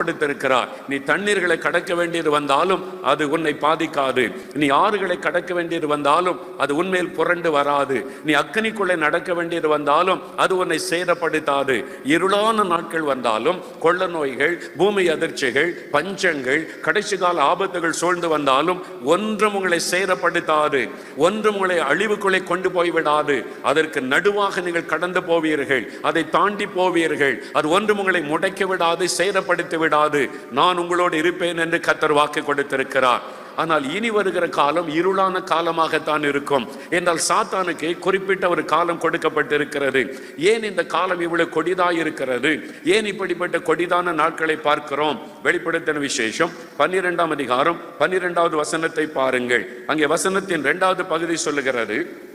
படுத்திருக்கிறார் நீ தண்ணீர்களை கடக்க வேண்டியது வந்தாலும் அது உன்னை பாதிக்காது. நீ ஆறுகளை கடக்க வேண்டியது வந்தாலும் அது உன்மேல் புரண்டு வராது. நீ அக்கனிக்குள்ளே நடக்க வேண்டியது வந்தாலும் அது உன்னை சேதப்படுத்தாது. இருளான நாட்கள் வந்தாலும் கொள்ள நோய்கள் பூமி அதிர்ச்சிகள் பஞ்சங்கள் கடைசி கால ஆபத்துகள் சூழ்ந்து வந்தாலும் ஒன்றும் உங்களை சேதப்படுத்தாது. ஒன்றும் உங்களை அழிவுக்குள்ளே கொண்டு போய்விடாது அதற்கு நடுவாக நீங்கள் கடந்து போவீர்கள். அதை தாண்டி போவீர்கள். அது ஒன்றும் உங்களை முடக்கி விடாது சேதப்படுத்தி விடாது. நான் உங்களோடு இருப்பேன் என்று கத்தர் வாக்கு கொடுத்திருக்கிறார். ஆனால் இனி வருகிற காலம் இருளான காலமாகத்தான் இருக்கும். என்றால் சாத்தானுக்கு குறிப்பிட்ட ஒரு காலம் கொடுக்கப்பட்டிருக்கிறது. ஏன் இந்த காலம் இவ்வளவு கொடிதாய் இருக்கிறது? ஏன் இப்படிப்பட்ட கொடிதான நாட்களை பார்க்கிறோம்? வெளிப்படுத்தின விசேஷம் பன்னிரெண்டாம் அதிகாரம் பன்னிரெண்டாவது வசனத்தை பாருங்கள். அங்கே வசனத்தின் இரண்டாவது பகுதி சொல்லுகிறது.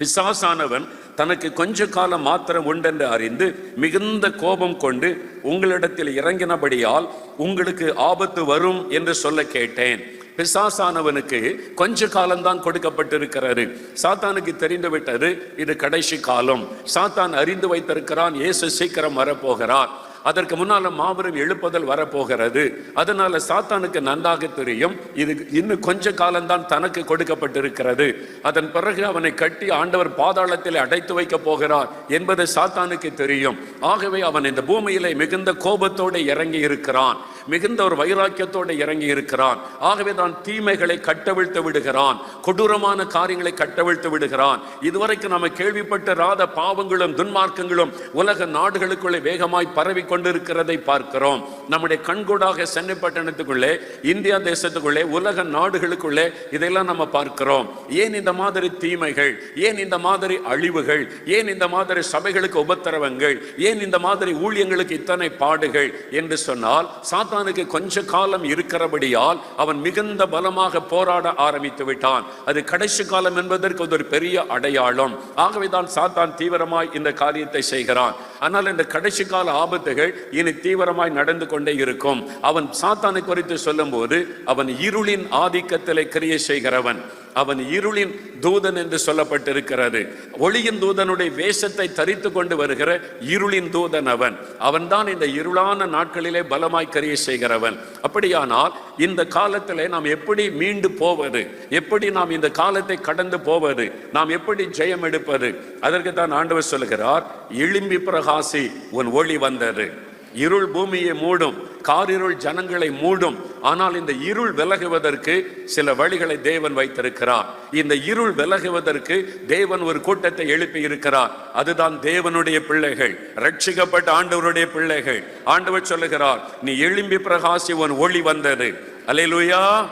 பிசாசானவன் தனக்கு கொஞ்ச காலம் மாத்திரம் உண்டென்று அறிந்து மிகுந்த கோபம் கொண்டு உங்களிடத்தில் இறங்கினபடியால் உங்களுக்கு ஆபத்து வரும் என்று சொல்ல கேட்டேன். பிசாசானவனுக்கு கொஞ்ச காலம்தான் கொடுக்கப்பட்டிருக்கிறாரு சாத்தானுக்கு தெரிந்து விட்டது இது கடைசி காலம். சாத்தான் அறிந்து வைத்திருக்கிறான் இயேசு சீக்கிரம் வரப்போகிறார். அதற்கு முன்னால மாபெரும் எழுப்புதல் வரப்போகிறது. அதனால சாத்தானுக்கு நன்றாக தெரியும். இது இன்னும் கொஞ்ச காலம்தான் தனக்கு கொடுக்கப்பட்டிருக்கிறது. அதன் பிறகு அவனை கட்டி ஆண்டவர் பாதாளத்தில் அடைத்து வைக்க போகிறார் என்பது சாத்தானுக்கு தெரியும். ஆகவே அவன் இந்த பூமியிலே மிகுந்த கோபத்தோடு இறங்கி இருக்கிறான். மிகுந்த ஒரு வைராக்கியத்தோடு இறங்கி இருக்கிறான். ஆகவே தான் தீமைகளை கட்டவிழ்த்து விடுகிறான். கொடூரமான காரியங்களை கட்டவிழ்த்து விடுகிறான். இதுவரைக்கும் நம்ம கேள்விப்பட்டிராத பாவங்களும் துன்மார்க்கங்களும் உலக நாடுகளுக்குள்ளே வேகமாய் பரவி கொண்டிருக்கிறதை பார்க்கிறோம். நம்முடைய கண்கூடாக சென்னை பட்டணத்துக்குள்ளே இந்தியா தேசத்துக்குள்ளே உலக நாடுகளுக்குள்ளே இதெல்லாம் நம்ம பார்க்கிறோம். ஏன் இந்த மாதிரி தீமைகள்? ஏன் இந்த மாதிரி அழிவுகள்? ஏன் இந்த மாதிரி சபைகளுக்கு உபத்திரவங்கள்? ஏன் இந்த மாதிரி ஊழியங்களுக்கு இத்தனை பாடுகள்? என்று சொன்னால் சாத்தானுக்கு கொஞ்ச காலம் இருக்கிறபடியால் அவன் மிகுந்த பலமாக போராட ஆரம்பித்து விட்டான். அது கடைசி காலம் என்பதற்கு ஒரு பெரிய அடையாளம். ஆகவே தான் சாத்தான் தீவிரமாய் இந்த காரியத்தை செய்கிறான். ஆனால் இந்த கடைசி கால ஆபத்துகள் இனி தீவிரமாய் நடந்து கொண்டே இருக்கும். அவன் சாத்தானை குறித்து சொல்லும்போது அவன் இருளின் ஆதிக்கத்திலே கிரியை செய்கிறவன். அவன் இருளின் தூதன் என்று சொல்லப்பட்டிருக்கிறது. ஒளியின் தூதனுடைய வேஷத்தை தரித்து கொண்டு வருகிற இருளின் தூதன் அவன். அவன்தான் இந்த இருளான நாட்களிலே பலமாய் கரிய செய்கிறவன். அப்படியானால் இந்த காலத்திலே நாம் எப்படி மீண்டு போவது? எப்படி நாம் இந்த காலத்தை கடந்து போவது? நாம் எப்படி ஜெயம் எடுப்பது அதற்கு தான் ஆண்டவர் சொல்கிறார் எழும்பி பிரகாசி உன் ஒளி வந்தது. இருள் பூமியை மூடும் காரிருள் ஜனங்களை மூடும். ஆனால் இந்த இருள் விலகுவதற்கு சில வழிகளை தேவன் வைத்திருக்கிறார். இந்த இருள் விலகுவதற்கு தேவன் ஒரு கூட்டத்தை எழுப்பி இருக்கிறார் அதுதான் தேவனுடைய பிள்ளைகள் ரட்சிக்கப்பட்ட ஆண்டவருடைய பிள்ளைகள். ஆண்டவர் சொல்லுகிறார் நீ எழும்பி பிரகாசி உன் ஒளி வந்தது. அல்லேலூயா!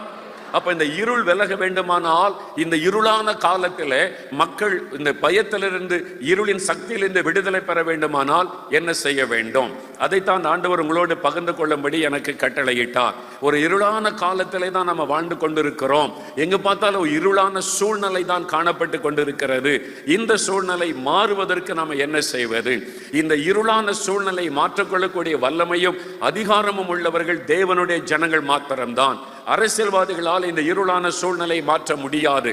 அப்போ இந்த இருள் விலக வேண்டுமானால் இந்த இருளான காலத்தில் மக்கள் இந்த பயத்திலிருந்து இருளின் சக்தியிலிருந்து விடுதலை பெற வேண்டுமானால் என்ன செய்ய வேண்டும்? அதைத்தான் ஆண்டவர் உங்களோடு பகிர்ந்து கொள்ளும்படி எனக்கு கட்டளையிட்டார். ஒரு இருளான காலத்திலே தான் நம்ம வாழ்ந்து கொண்டிருக்கிறோம். எங்கு பார்த்தாலும் இருளான சூழ்நிலை தான் காணப்பட்டு கொண்டிருக்கிறது. இந்த சூழ்நிலை மாறுவதற்கு நாம என்ன செய்வது? இந்த இருளான சூழ்நிலை மாற்றிக்கொள்ளக்கூடிய வல்லமையும் அதிகாரமும் உள்ளவர்கள் தேவனுடைய ஜனங்கள் மாத்திரம்தான். அரசியல்வாதிகளால் இந்த இருளான சூழ்நிலை மாற்ற முடியாது.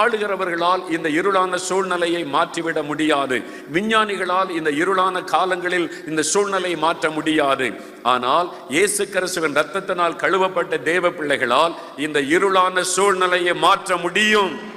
ஆளுகிறவர்களால் இந்த இருளான சூழ்நிலையை மாற்றிவிட முடியாது. விஞ்ஞானிகளால் இந்த இருளான காலங்களில் இந்த சூழ்நிலை மாற்ற முடியாது. ஆனால் இயேசு கிறிஸ்துவின் ரத்தத்தினால் கழுவப்பட்ட தேவ பிள்ளைகளால் இந்த இருளான சூழ்நிலையை மாற்ற முடியும்.